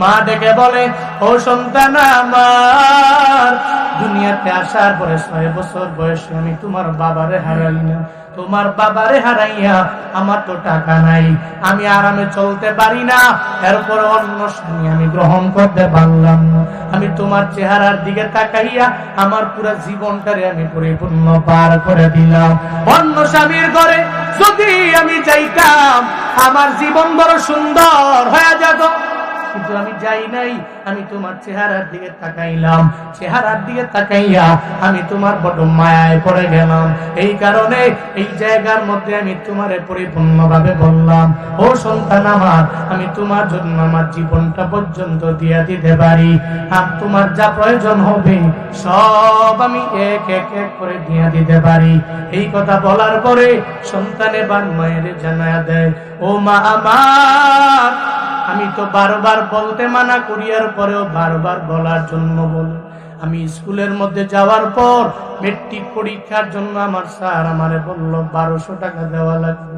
মা ডেকে বলে, ও সন্তান আমার, দুনিয়াতে আসার পরে ছয় বছর বয়সে আমি তোমার বাবারে হারাই না। তোমার বাবারে হারাইয়া আমার তো টাকা নাই, আমি আরামে চলতে পারি না। এরপর অন্য স্বামী আমি গ্রহণ করতে পারলাম আমি তোমার চেহারার দিকে তাকাইয়া আমার পুরো জীবনটারে আমি পরিপূর্ণ পার করে দিলাম। অন্য স্বামীর ঘরে যদি আমি যাইতাম, আমার জীবন বড় সুন্দর হয়ে যেত। কিন্তু আমি যাই নাই। আমি তোমার চেহারার দিকে তাকাইলাম। চেহারার দিকে তাকাইয়া আমি তোমার বড় মায়ায় পড়ে গেলাম। এই কারণে এই জায়গার মধ্যে আমি তোমারে পরিপূর্ণভাবে বললাম, ও সন্তান আমার, আমি তোমার জন্য আমার জীবনটা পর্যন্ত দিয়া দিতে পারি। আর তোমার যা প্রয়োজন হবে, সব আমি এক এক এক করে দিয়া দিতে পারি। এই কথা বলার পরে সন্তানে বান মায়ের জানায়া দেয়, ও মা আমার আমি তো বারবার বলতে মানা করিয়ার পরেও বারবার বলার জন্য বলি। আমি স্কুলের মধ্যে যাওয়ার পর মেট্রিক পরীক্ষার জন্য আমার স্যার আমারে বলল, বারোশো টাকা দেওয়া লাগবে।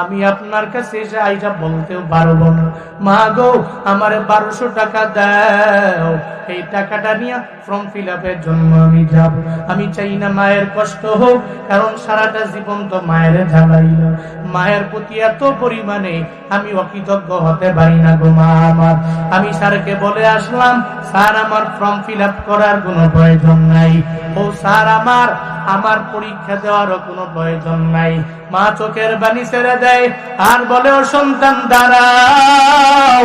আমি আপনার কাছে এসে আইসা বলতেও পারব না। মা গো, আমারে বারোশো টাকা দাও। এই টাকাটা নিয়ে ফর্ম ফিল আপের জন্য আমি যাব। আমি চাই না মায়ের কষ্ট হোক, কারণ সারাটা জীবন তো মায়ের না। মায়ের প্রতি এত পরিমাণে আমি অকৃতজ্ঞ হতে পারি না গো মা আমার। আমি স্যারকে বলে আসলাম, স্যার, আমার ফর্ম ফিল আপ করার কোনো প্রয়োজন নাই। ও স্যার, আমার আমার পরীক্ষা দেওয়ারও কোনো প্রয়োজন নাই। মা চোখের বাণী ছেড়ে দেয়, আর বলেও সন্তান, দাঁড়াও।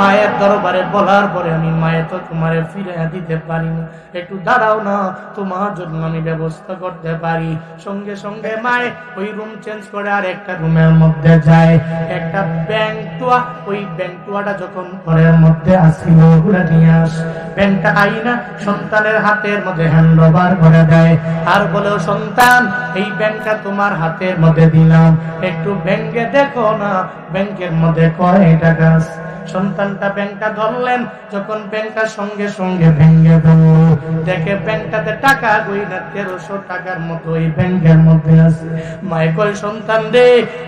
মায়ের দরবারে বলার পরে আমি মায়ের তো তোমারে ফিরে দিতে পারি না একটু দাঁড়াও না, তোমার জন্য আমি ব্যবস্থা করতে পারি। সঙ্গে সঙ্গে মায়ে ওই রুম চেঞ্জ করে আর একটা রুমের মধ্যে যায়। একটা ব্যাংক টুয়া ওই ব্যাংক টুয়াটা যখন ঘরের মধ্যে আসিল, ওগুলা নিয়ে আস। ব্যাংকটা আইনা সন্তানের হাতের মধ্যে হ্যান্ড ওভার করে দেয়। আর বলেও সন্তান, এই ব্যাংকটা তোমার হাতের মধ্যে দিলাম। একটু ব্যাংকে দেখো না, ব্যাংকের মধ্যে কয় টাকা আছে? সন্তানটা ব্যাংকটা ধরলেন, যখন ব্যাংকটা সঙ্গে সঙ্গে ভেঙ্গে ধরল দেখে ব্যাংকটাতে টাকা গই না তেরোশো টাকার মতো এই ব্যাংকের মধ্যে আছে। মাইকল সন্তান দে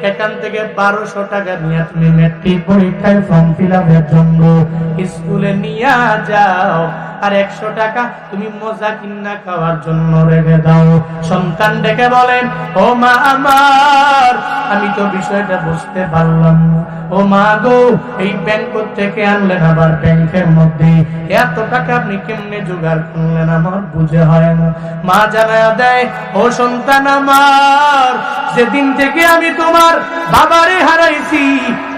এখান থেকে বারোশো টাকা নিয়ে তুমি মেট্রিক পরীক্ষায় ফর্ম ফিল আপের জন্য স্কুলে নিয়ে যাও। আর একশো টাকা তুমি মজা কিনা খাওয়ার জন্য রেখে দাও। সন্তান ডেকে বলেন, ও মা আমার, আমি তো বিষয়টা বুঝতে পারলাম। ও মা গো, এই ব্যাংক থেকে আনলেন আবার ব্যাংকের মধ্যে? এত টাকা আপনি কেমনে জোগাড় করলেন? আমার বুঝে হয় না। মা জানা দেয়, ও সন্তান আমার, যেদিন থেকে আমি তোমার বাবারে হারাইছি,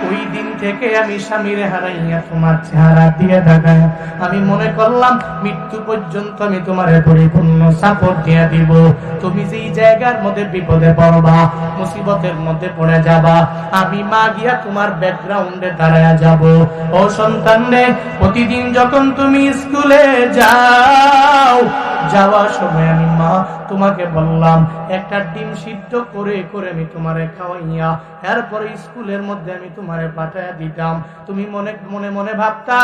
ওই দিন থেকে আমি স্বামীরে হারাইয়া তোমার চেহারা দিয়ে দেখায়। আমি মনে করলাম, মৃত্যু পর্যন্ত আমি তোমার পরিপূর্ণ সাপোর্ট দিয়ে দিব। তুমি যেই জায়গার মধ্যে বিপদে পড়বা, মুসিবতের মধ্যে পড়ে যাবা। আমি মা গিয়া তোমার ব্যাকগ্রাউন্ডে দাঁড়ায় যাব। ও সন্তান প্রতিদিন যখন তুমি স্কুলে যাও যাওয়ার সময় আমি, মা, তোমাকে বললাম, একটা ডিম সিদ্ধ করে করে আমি তোমারে খাওয়াইয়া, এরপরে স্কুলের মধ্যে আমি তোমারে পাঠাইয়া দিতাম। তুমি মনে মনে মনে ভাবতা,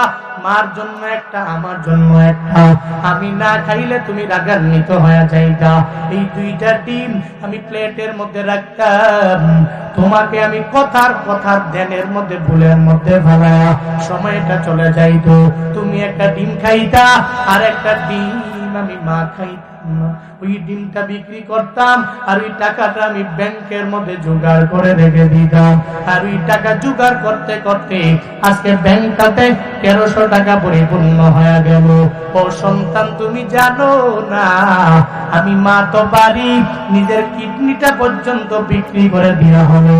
মার জন্য একটা, আমার জন্য একটা। আমি না খাইলে তুমি রাগান্বিত হয়ে যাইতা। এই দুইটা ডিম আমি প্লেটের মধ্যে রাখতাম। তোমাকে আমি কথার কথার ধ্যানের মধ্যে, ভুলের মধ্যে ফেলায়া সময়টা চলে যাইতো। তুমি একটা ডিম খাইতা, আর একটা ডিম আমি মা খাইতাম। ওই ডিমটা বিক্রি করতাম আর ওই টাকাটা আমি ব্যাংকের মধ্যে জোগাড় করে রেখে দিতাম। আর ওই টাকা জোগাড় করতে করতে আজকে ব্যাংকটাতে তেরোশো টাকা পরিপূর্ণ হয়ে গেল। ও সন্তান, তুমি জানো না, আমি মা তো পারি নিজের কিডনিটা পর্যন্ত বিক্রি করে দেওয়া হলো।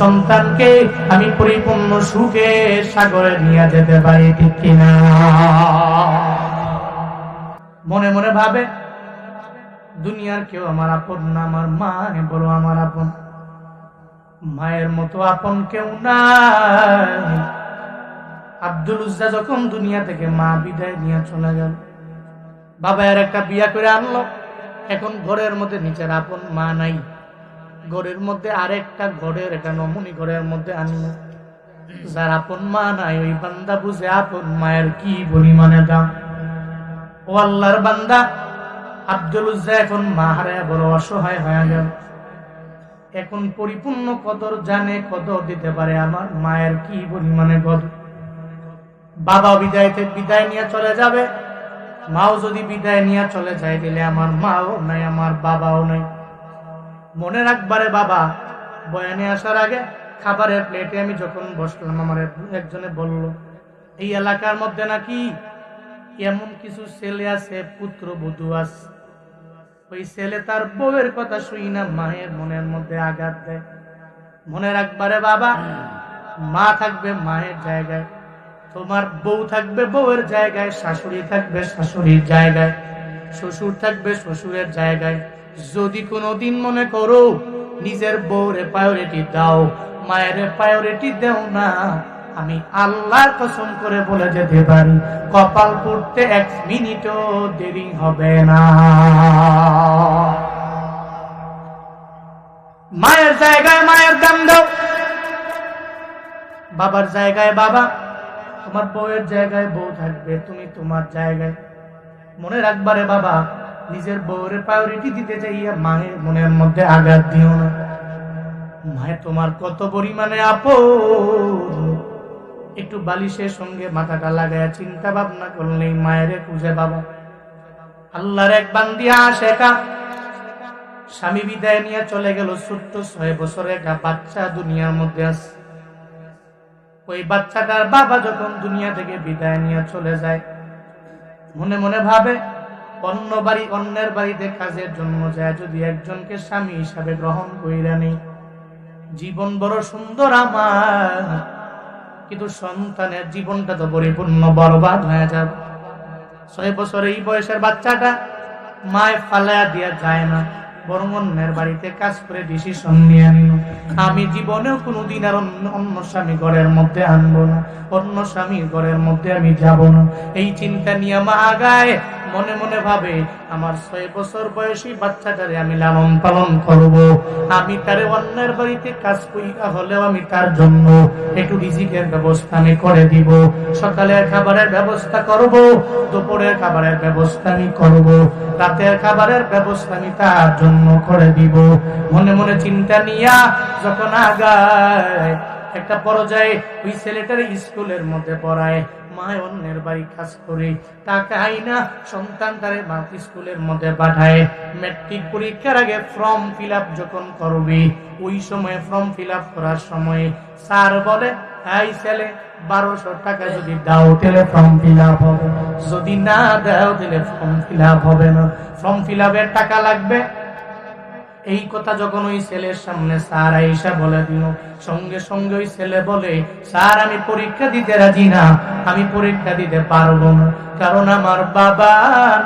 সন্তানকে আমি পরিপূর্ণ সুখে সাগরে নিয়ে যেতে পারি ঠিক কিনা? মনে মনে ভাবে, দুনিয়ার কেউ আমার আপন না, আমার মা বড় আমার আপন। মায়ের মতো আপন কেউ নাই। আব্দুল উজ্জা যখন দুনিয়া থেকে মা বিদায় নিয়ে চলে গেল বাবা আর একটা বিয়া করে আনলো। এখন ঘরের মধ্যে নিচের আপন মা নাই। ঘরের মধ্যে আরেকটা ঘরের একটা নমুনি ঘরের মধ্যে আনলো। যার আপন মা নাই, ওই বান্দা বুঝে আপন মায়ের কি পরিমাণে দাম। ও আল্লাহর বান্দা, আব্দুল উজ্জা এখন মা হারায় বড় অসহায় হয়ে গেল। এখন পরিপূর্ণ কদর জানে কদর দিতে পারে আমার মায়ের কি পরিমাণে কদর। বাবা বিদায়তে বিদায় নিয়ে চলে যাবে, মাও যদি বিদায় নিয়ে চলে যায় দিলে আমার মাও নাই, আমার বাবাও নাই। মনে রাখবারে বাবা, বয়ানে আসার আগে খাবারের প্লেটে আমি যখন বসলাম, আমার একজনে বলল, এই এলাকার মধ্যে নাকি এমন কিছু ছেলে আছে, পুত্র বধূ আছে। ওই ছেলে তার বউয়ের কথা শুই না, মায়ের মনের মধ্যে আঘাত দেয়। মনে রাখবারে বাবা, মা থাকবে মায়ের জায়গায়, তোমার বউ থাকবে বউয়ের জায়গায়, শাশুড়ি থাকবে শাশুড়ির জায়গায়, শ্বশুর থাকবে শ্বশুরের জায়গায়। যদি কোনোদিন মনে করো, নিজের বউরে প্রায়োরিটি দাও, মায়ের প্রায়োরিটি দেও না আমি আল্লাহর কসম করে বলে যেতে পারি, কপাল পড়তে এক মিনিটও দেরি হবে না। মায়ের জায়গায় মায়ের দাম দাও বাবার জায়গায় বাবা, তোমার বউয়ের জায়গায় বউ থাকবে, তুমি তোমার জায়গায়। মনে রাখবারে বাবা, নিজের বউরে প্রায়োরিটি দিতে যাইয়া মায়ের মনের মধ্যে আঘাত দিও না। মায়ের তোমার কত পরিমাণে আপন। একটু বালিশের সঙ্গে মাথাটা লাগায় চিন্তা ভাবনা করলেই মায়ের খুঁজে বাবা আল্লাহর এক বান্দিয়া শেখা স্বামী বিদায় নিয়ে চলে গেল ছোট্ট ছয় বছরের একটা বাচ্চা দুনিয়ার মধ্যে আছে। ওই বাচ্চাটার বাবা যখন দুনিয়া থেকে বিদায় নিয়ে চলে যায়, মনে মনে ভাবে, অন্য বাড়ি অন্যের বাড়িতে কাজের জন্য যায় যদি একজনকে স্বামী হিসাবে গ্রহণ কইরা নেই। জীবন বড় সুন্দর আমার। কিন্তু সন্তানের জীবনটা তো পরিপূর্ণ বরবাদ হয়ে যাবে। ছয় বছর এই বয়সের বাচ্চাটা মায় ফালায়া দিয়া যায় না। বরং অন্যের বাড়িতে কাজ করে ডিসিশন আমি জীবনেও কোনোদিন আর অন্য স্বামী ঘরের মধ্যে আনব না। অন্য স্বামীর ঘরের মধ্যে আমি যাব না। এই চিন্তা নিয়ে মা আগায়, মনে মনে ভাবে, আমার ছয় বছর বয়সী বাচ্চাটারে আমি লালন পালন করব। আমি তারে অন্যের বাড়িতে কাজ করিয়া হলেও আমি তার জন্য একটু রিজিকের ব্যবস্থা আমি করে দিব। সকালের খাবারের ব্যবস্থা করব, দুপুরের খাবারের ব্যবস্থা আমি করব। রাতের খাবারের ব্যবস্থা আমি তার জন্য করে দিব। মনে মনে চিন্তা নিয়া যখন আগায়, একটা পর্যায়ে ওই ছেলেটার স্কুলের মধ্যে পড়ায় অন্যের বাড়ি কাজ করে টাকা আইনা সন্তান স্কুলের মধ্যে পাঠায়। ম্যাট্রিক পরীক্ষার আগে ফর্ম ফিল যখন করবে, ওই ফর্ম ফিল করার সময় স্যার বলে, এই ছেলে, বারোশো টাকা যদি দাও তাহলে ফর্ম ফিল হবে। যদি না দাও তাহলে ফর্ম ফিল হবে না। ফর্ম ফিল টাকা লাগবে? এই কথা যখন ওই ছেলের সামনে স্যার আইসা বলে দিল, সঙ্গে সঙ্গে ওই ছেলে বলে, স্যার, আমি পরীক্ষা দিতে রাজি না, আমি পরীক্ষা দিতে পারব না, কারণ আমার বাবা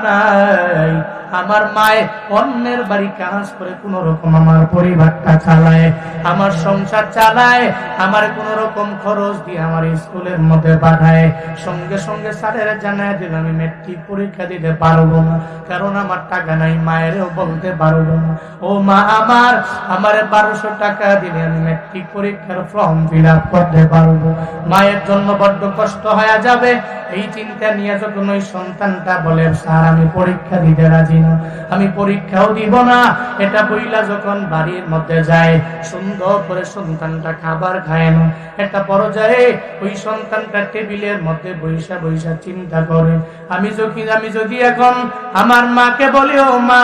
নাই। আমার মায়ে অন্যের বাড়ি কাজ করে কোন রকম আমার পরিবারটা চালায়, আমার সংসার চালায়, আমার কোন রকম খরচ দিয়ে আমার স্কুলের মধ্যে পাঠায়। সঙ্গে সঙ্গে স্যারের জানায় দিল, আমি মেট্রিক পরীক্ষা দিতে পারব না, কারণ আমার টাকা নাই, মায়েরও বলতে পারব না। ও মা আমার আমার বারোশো টাকা দিলে আমি মেট্রিক পরীক্ষার ফর্ম ফিল আপ করতে পারব। মায়ের জন্য বড্ড কষ্ট হয়ে যাবে। এই চিন্তা নিয়ে যখন ওই সন্তানটা বলে, স্যার, আমি পরীক্ষা দিতে রাজি না, আমি পরীক্ষাও দিব না। এটা বইলা যখন বাড়ির মধ্যে যায়, সুন্দর করে সন্তানটা খাবার খায় না। একটা পর্যায়ে ওই সন্তানটা টেবিলের মধ্যে বৈশা বৈশা চিন্তা করে, আমি যদি আমি যদি এখন আমার মাকে বলি, ও মা,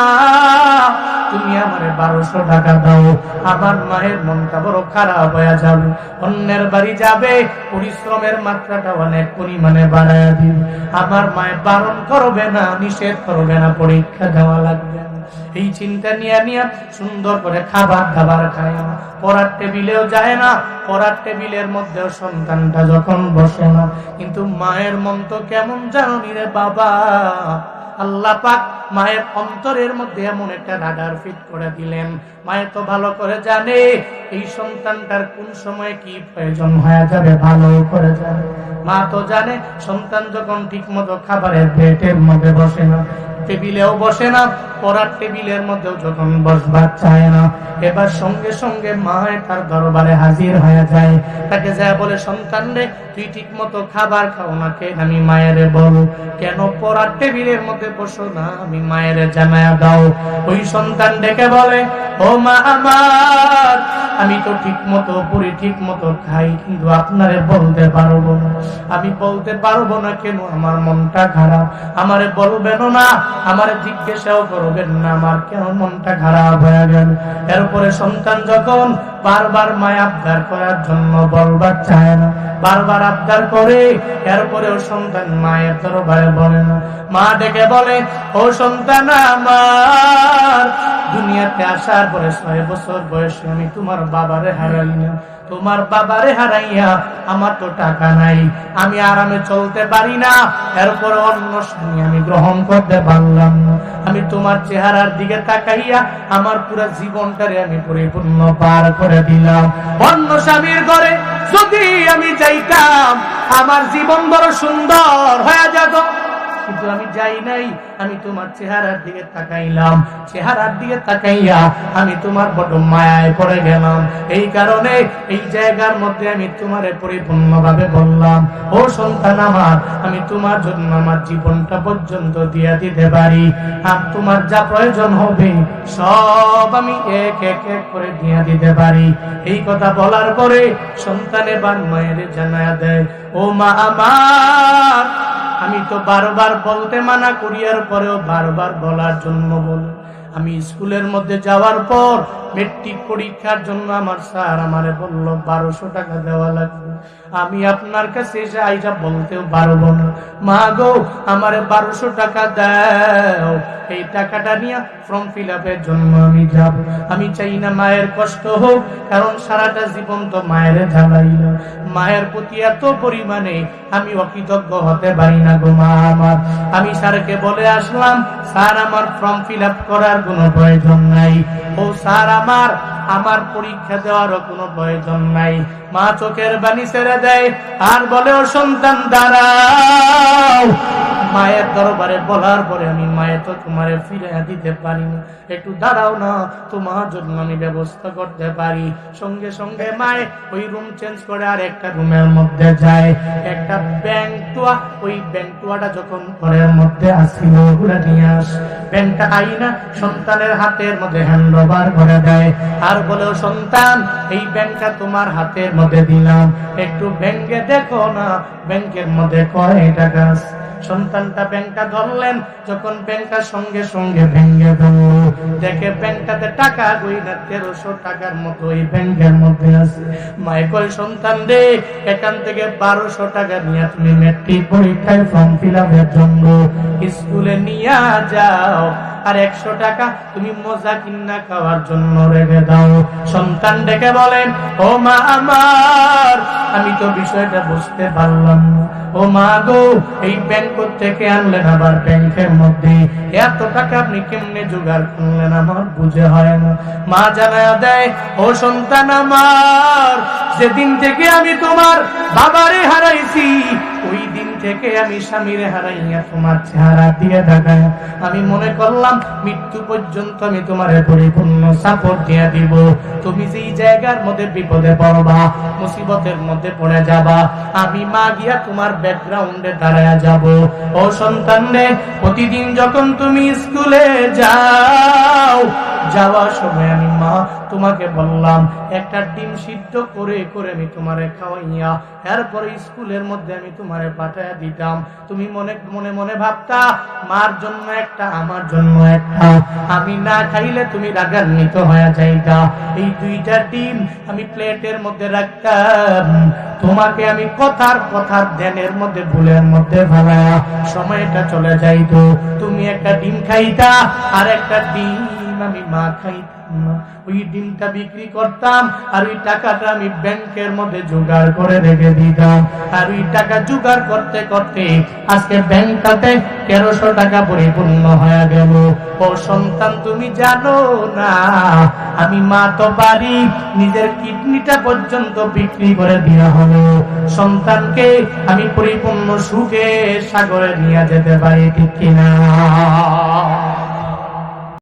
তুমি আমার বারোশো টাকা দাও, আমার মায়ের মনটা বড় খারাপ হয়ে যাবে। অন্যের বাড়ি যাবে, পরিশ্রমের মাত্রাটা অনেক পরিমাণে বাড়ায় দিবে। আমার মায়ের বারণ করবে না, নিষেধ করবে না, পরীক্ষা দেওয়া লাগবে। এই চিন্তা নিয়ে নিয়ে সুন্দর করে খাবার দাবার খাই না। পড়ার টেবিলেও যায় না, পড়ার টেবিলের মধ্যেও সন্তানটা যখন বসে না। কিন্তু মায়ের মন তো কেমন জানো রে বাবা। আল্লাহ পাক মায়ের অন্তরের মধ্যে এমন একটা রাডার ফিট করে দিলেন মায়ের তো ভালো করে জানে, এই সন্তানটার কোন সময় কি প্রয়োজন হয়ে যাবে? ভালো করে জানে। মা তো জানে, সন্তান যখন ঠিক মতো খাবারের প্লেটের মধ্যে বসে না, টেবিলেও বসে না পড়ার টেবিলের মধ্যেও যখন বসবার চায় না, এবার সঙ্গে সঙ্গে মায় তার দরবারে হাজির হয়ে যায়। তাকে যা বলে, সন্তান রে, তুই ঠিক মতো খাবার খাও না কে আমি মায়েরে বল কেন পড়ার টেবিলের মধ্যে বসো না? আমি মায়ের জানায় দাও। ওই সন্তান ডেকে বলে, ও মা আমার আমি তো ঠিক মতো পড়ি ঠিক মতো খাই, কিন্তু আপনারে বলতে পারব না। আমি বলতে পারব না কেন আমার মনটা খারাপ? আমারে বলবেন না, আমারে জিজ্ঞাসাও করবেন না, আমার কেন মনটা খারাপ হয়ে গেল? এরপরে সন্তান যখন বারবার মায় আবদার করার জন্য বলবার চায় না, বারবার আবদার করে, এরপরেও সন্তান মায়ের দরবারে বলে না। মা ডেকে বলে, ও সন্তান আমার, দুনিয়াতে আসার পরে ছয় বছর বয়সে আমি তোমার বাবারে হারাই না তোমার বাবারে হারাইয়া আমার তো টাকা নাই, আমি আরামে চলতে পারি না। এরপর অন্য আমি গ্রহণ করতে পারলাম না। আমি তোমার চেহারার দিকে তাকাইয়া আমার পুরো জীবনটারে আমি পরিপূর্ণ পার করে দিলাম। অন্য স্বামীর ঘরে যদি আমি যাইতাম, আমার জীবন বড় সুন্দর হয়ে যেত। কিন্তু আমি যাই নাই। আমি তোমার চেহারার দিকে তাকাইলাম। চেহারার দিকে তাকাইয়া আমি তোমার বড় মায়ায় পড়ে গেলাম। এই কারণে এই জায়গার মধ্যে আমি তোমারে পরিপূর্ণভাবে বললাম, ও সন্তান আমার, আমি তোমার জন্য আমার জীবনটা পর্যন্ত দিয়া দিতে পারি। আর তোমার যা প্রয়োজন হবে, সব আমি এক এক এক করে দিয়া দিতে পারি। এই কথা বলার পরে সন্তানে বার মায়ের জানা দেয়, ও মা আমার আমি তো বারবার বলতে মানা করিয়ার পরেও বারবার বলার জন্য বল। আমি স্কুলের মধ্যে যাওয়ার পর মেট্রিক পরীক্ষার জন্য আমার স্যার আমারে বলল, বারোশো টাকা দেওয়া লাগবে। আমি আপনার কাছে এসে আইসা বলতেও পারব না। মা গো আমারে বারোশো টাকা দাও। এই টাকাটা নিয়ে ফর্ম ফিল জন্য আমি যাব। আমি চাই না মায়ের কষ্ট হোক, কারণ সারাটা জীবন তো মায়ের জ্বালাইল মায়ের প্রতি এত পরিমাণে আমি অকৃতজ্ঞ হতে পারি না গো মা আমার। আমি স্যারকে বলে আসলাম, স্যার, আমার ফর্ম ফিল করার কোনো প্রয়োজন নাই। ও স্যার, আমার আমার পরীক্ষা দেওয়ারও কোনো প্রয়োজন নাই। মা চোখের বাণী ছেড়ে দেয়, আর বলে, ও সন্তান, দাঁড়াও। মায়ের দরবারে বলার পরে আমি মায়ের তো তোমারে ফিরে দিতে পারি না একটু দাঁড়াও না, তোমার জন্য আমি ব্যবস্থা করতে পারি। সঙ্গে সঙ্গে মায়ে ওই রুম চেঞ্জ করে আর একটা রুমের মধ্যে যায়। একটা ব্যাংক টুয়া ওই ব্যাংক টুয়াটা যখন ঘরের মধ্যে আসিল ওগুলা নিয়ে আস। ব্যাংকটা আইনা, সন্তানের হাতের মধ্যে হ্যান্ড ওভার করে দেয়। আর বলেও সন্তান, এই ব্যাংকটা তোমার হাতের মধ্যে দিলাম। একটু ব্যাংকে দেখো না, ব্যাংকের মধ্যে কয় টাকা আছে? সন্তানটা ব্যাংকটা ধরলেন, যখন ব্যাংকটা সঙ্গে সঙ্গে ভেঙে ফেলল। দেখে ব্যাংকটাতে টাকা গইনা তেরোশো টাকার মতো এই ব্যাংকের মধ্যে আছে। মাইকল সন্তান দে এখান থেকে বারোশো টাকা নিয়ে তুমি মেট্রিক পরীক্ষায় ফর্ম ফিল আপের জন্য স্কুলে নিয়ে যাও। আর একশো টাকা তুমি মজা কিনা খাওয়ার জন্য রেখে দাও। সন্তান ডেকে বলেন, ও মা আমার, আমি তো বিষয়টা বুঝতে পারলাম ও মা গো, এই ব্যাংক থেকে আনলেন আবার ব্যাংকের মধ্যে? এত টাকা আপনি কেমনে জোগাড় করলেন? আমার বুঝে হয় না। মা জানা দেয়, ও সন্তান আমার, যেদিন থেকে আমি তোমার বাবারে হারাইছি ওই দিন থেকে আমি স্বামীরে হারাইয়া তোমার চেহারা দেখায়। আমি মনে করলাম, মৃত্যু পর্যন্ত আমি তোমার পরিপূর্ণ সাপোর্ট দিব। তুমি যেই জায়গার মধ্যে বিপদে পড়বা, মুসিবতের মধ্যে পড়ে যাবা। আমি মা গিয়া তোমার ব্যাকগ্রাউন্ডে দাঁড়ায় যাব। ও সন্তান রে প্রতিদিন যখন তুমি স্কুলে যাও, যাওয়ার সময় আমি মা তোমাকে বললাম, একটা ডিম সিদ্ধ করে করে আমি তোমারে খাওয়াইয়া, এরপরে স্কুলের মধ্যে আমি তোমারে পাঠাইয়া দিতাম। তুমি মনে মনে মনে ভাবতা, মার জন্য একটা, আমার জন্য একটা। আমি না খাইলে তুমি রাগান্বিত হয়ে যাইতা। এই দুইটা ডিম আমি প্লেটের মধ্যে রাখতাম। তোমাকে আমি কথার কথার ধ্যানের মধ্যে, ভুলের মধ্যে ফেলায়া সময়টা চলে যাইতো। তুমি একটা ডিম খাইতা, আর একটা ডিম আমি মা খাইতাম ওই ডিমটা বিক্রি করতাম, আর ওই টাকাটা আমি ব্যাংকের মধ্যে জোগাড় করে রেখে দিতাম। আর ওই টাকা জোগাড় করতে করতে আজকে ব্যাংকটাতে তেরোশো টাকা পরিপূর্ণ হয়ে গেল। ও সন্তান, তুমি জানো না, আমি মা তো পারি নিজের কিডনিটা পর্যন্ত বিক্রি করে দেওয়া হলো। সন্তানকে আমি পরিপূর্ণ সুখে সাগরে নিয়ে যেতে পারি ঠিক কিনা?